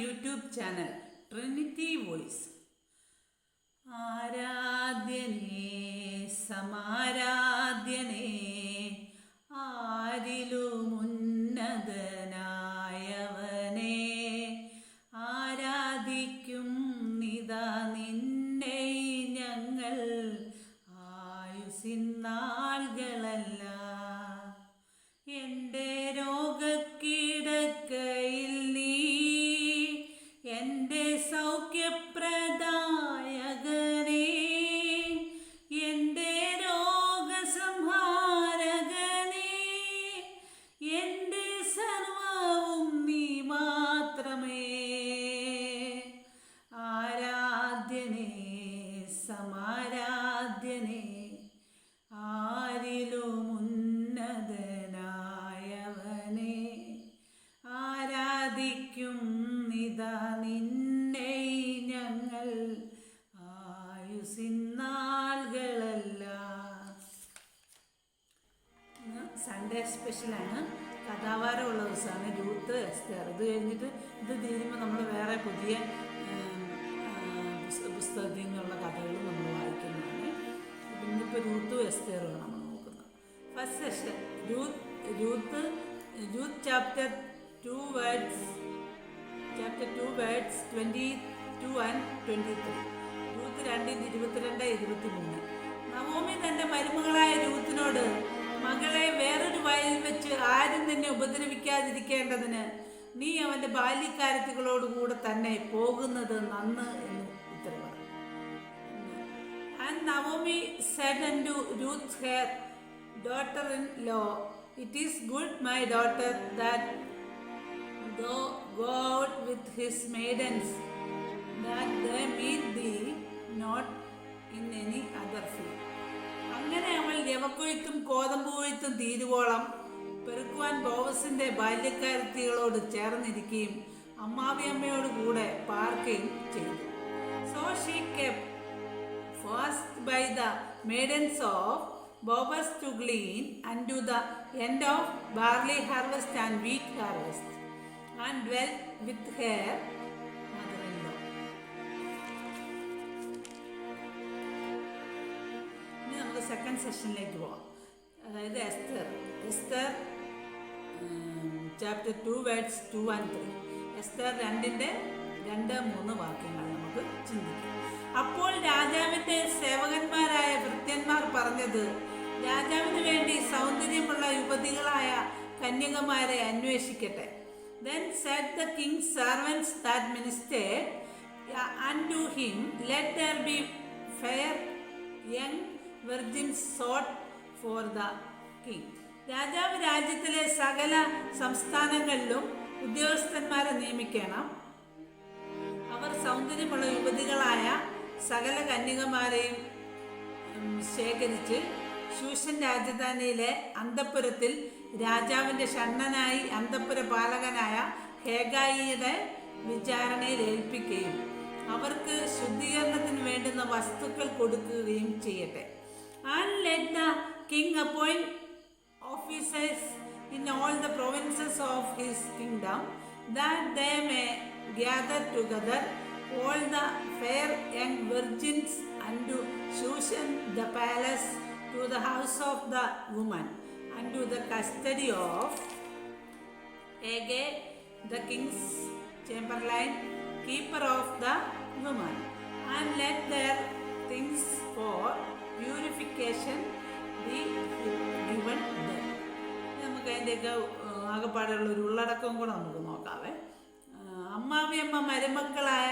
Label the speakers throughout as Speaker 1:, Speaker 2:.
Speaker 1: YouTube channel Trinity voice. ആരാധ്യനേ സമാരാധ്യനേ ആരിലുമുന്നതനായവനേ ആരാധിക്കും നിതാ നിന്നെ ഞങ്ങൾ ആയുസിന്നാളുകളല്ല എന്റെ രോഗക്കിടക്കയിൽ സൺഡേ സ്പെഷ്യലാണ് കഥാവാരമുള്ള ദിവസമാണ്. രൂത്ത് എസ്തർ ഇത് കഴിഞ്ഞിട്ട് ഇത് തീരുമ്പോൾ നമ്മൾ വേറെ പുതിയ പുസ്തകത്തിൽ നിന്നുള്ള കഥകൾ നമ്മൾ വായിക്കുന്നതാണ്. ഇന്നിപ്പോൾ രൂത്തും എസ്തേറും നമ്മൾ നോക്കുന്നത് first session Ruth Ruth Ruth chapter two words chapter two words twenty two and twenty three Ruth രണ്ടിന് ഇരുപത്തിരണ്ട് ഇരുപത്തി മൂന്ന് നവോമി തന്റെ മരുമകളായ രൂത്തിനോട് മകളെ വേറൊരു വയലിൽ വെച്ച് ആരും തന്നെ ഉപദ്രവിക്കാതിരിക്കേണ്ടതിന് നീ അവന്റെ ബാല്യക്കാരത്തികളോടുകൂടെ തന്നെ പോകുന്നത് നന്ന് എന്ന് ഉത്തരവ് And Naomi said unto Ruth her daughter-in-law, It is good, my daughter, that thou go out with his maidens, that they meet thee not in any other field. അങ്ങനെ അവൾ യവക്കൊഴുത്തും കോതമ്പുകൊഴുത്തും തീരുവോളം പെറുക്കുവാൻ ബോവസിന്റെ ബാല്യക്കാരത്തികളോട് ചേർന്നിരിക്കുകയും അമ്മാവിയമ്മയോട് കൂടെ പാർക്കുകയും ചെയ്തു. So she kept fast by the maidens of Boaz to glean and to the end of barley harvest and wheat harvest and dwelt with her സെഷനിലേക്ക് പോവാം. അതായത് Esther. Esther chapter two words two and three Esther രണ്ടിന്റെ രണ്ട് മൂന്ന് വാക്യങ്ങൾ നമുക്ക് ചിന്തിക്കാം. അപ്പോൾ രാജാവിന്റെ സേവകന്മാരായ ഭൃത്യന്മാർ പറഞ്ഞത് രാജാവിന് വേണ്ടി സൗന്ദര്യമുള്ള യുവതികളായ കന്യകമാരെ അന്വേഷിക്കട്ടെ. Then said the king's servants that ministered to him, Let there be fair young virgins sought for the king രാജാവ് രാജ്യത്തിലെ സകല സംസ്ഥാനങ്ങളിലും ഉദ്യോഗസ്ഥന്മാരെ നിയമിക്കണം. അവർ സൗന്ദര്യമുള്ള യുവതികളായ സകല കന്യകമാരെയും ശേഖരിച്ച് ശൂഷൻ രാജധാനിയിലെ അന്തപ്പുരത്തിൽ രാജാവിന്റെ ഷണ്ണനായി അന്തപ്പുര പാലകനായ ഹേഗായിയുടെ വിചാരണയിൽ ഏൽപ്പിക്കുകയും അവർക്ക് ശുദ്ധീകരണത്തിന് വേണ്ടുന്ന വസ്തുക്കൾ കൊടുക്കുകയും ചെയ്യട്ടെ. and let the king appoint officers in all the provinces of his kingdom, that they may gather together all the fair young virgins unto Shushan the palace, to the house of the woman, and to the custody of Ege, the king's chamberlain, keeper of the woman, and let their things for purification be given. നമുക്ക് അതിന്റെയൊക്കെ ആകെപ്പാടുള്ള ഒരു ഉള്ളടക്കവും കൂടെ നമുക്ക് നോക്കാവേ അമ്മാവിയമ്മ മരുമക്കളായ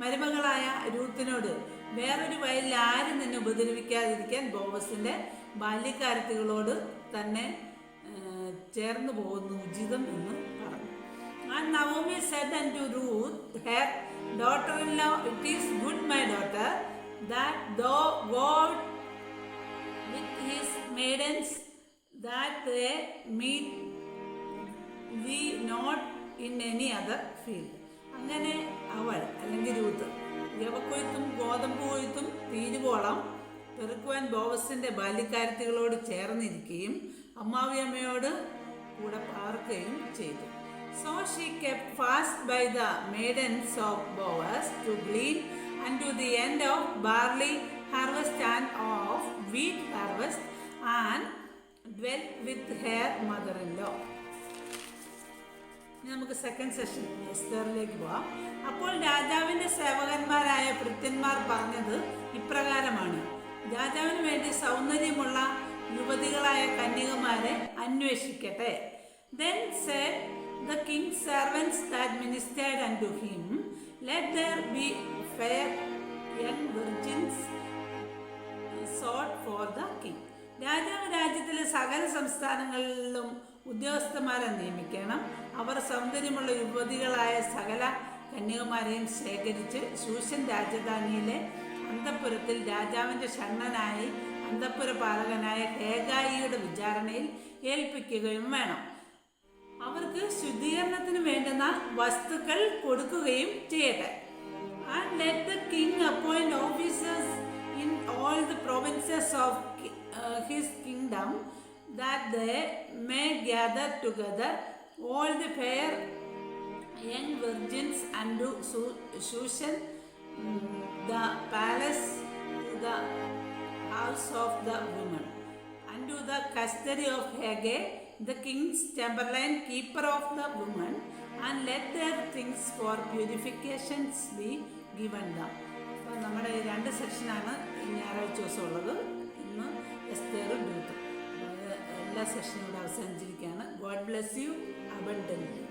Speaker 1: മരുമകളായ രൂത്തിനോട് വേറൊരു വയലിൽ ആരും നിന്നെ ഉപദ്രവിക്കാതിരിക്കാൻ ബോബസിന്റെ ബാല്യക്കാരത്തികളോട് തന്നെ ചേർന്ന് പോകുന്നു ഉചിതം എന്ന് പറഞ്ഞു ആ Naomi said and to Ruth her daughter in It it is good my daughter that thou out with his maidens, that they meet thee not in any other field. അങ്ങനെ അവൾ അല്ലെങ്കിൽ രൂത്ത് യവക്കൊയ്ത്തും ഗോതമ്പ് കൊയ്ത്തും തീരുവോളം പെറുക്കുവാൻ ബോവസിന്റെ ബാല്യക്കാരത്തികളോട് ചേർന്നിരിക്കുകയും അമ്മാവിയമ്മയോട് കൂടെ പാർക്കുകയും ചെയ്തു So she kept fast by the maidens of Boaz to glean to the end of barley harvest and of wheat harvest and dwell with her mother-in-law. ഇനി നമുക്ക് second session എസ്തറിലേക്ക് പോവാം അപ്പോൾ രാജാവിന്റെ സേവകന്മാരായ ഭൃത്യന്മാർ പറഞ്ഞത് ഇപ്രകാരമാണ് രാജാവിന് വേണ്ടി സൗന്ദര്യമുള്ള യുവതികളായ കന്യകമാരെ അന്വേഷിക്കട്ടെ then said the king's servants that and to him let there be fair young virgins sought for the king രാജാവ് രാജ്യത്തിലെ സകല സംസ്ഥാനങ്ങളിലും ഉദ്യോഗസ്ഥന്മാരെ നിയമിക്കണം. അവർ സൗന്ദര്യമുള്ള യുവതികളായ സകല കന്യകുമാരെയും ശേഖരിച്ച് ശൂഷൻ രാജധാനിയിലെ അന്തപുരത്തിൽ രാജാവിന്റെ ഷണ്ണനായി അന്തപുര പാലകനായ ഹേഗായിയുടെ വിചാരണയിൽ ഏൽപ്പിക്കുകയും വേണം. അവർക്ക് ശുദ്ധീകരണത്തിന് വേണ്ടുന്ന വസ്തുക്കൾ കൊടുക്കുകയും ചെയ്യട്ടെ. And let the king appoint officers in the provinces of uh, his kingdom, that they may gather together all the fair young virgins unto Shushan, mm, the palace the house of the woman, unto the custody of Hege, the king's chamberlain, keeper of the woman, and let their things for purifications be given them. അപ്പോൾ നമ്മുടെ രണ്ട് സെക്ഷനാണ് ഞായറാഴ്ച ദിവസം ഉള്ളത് ഇന്ന് എസ്തേറും അപ്പോൾ എല്ലാ സെഷനും ഇവിടെ അവസാനിച്ചിരിക്കുകയാണ്. God bless you abundantly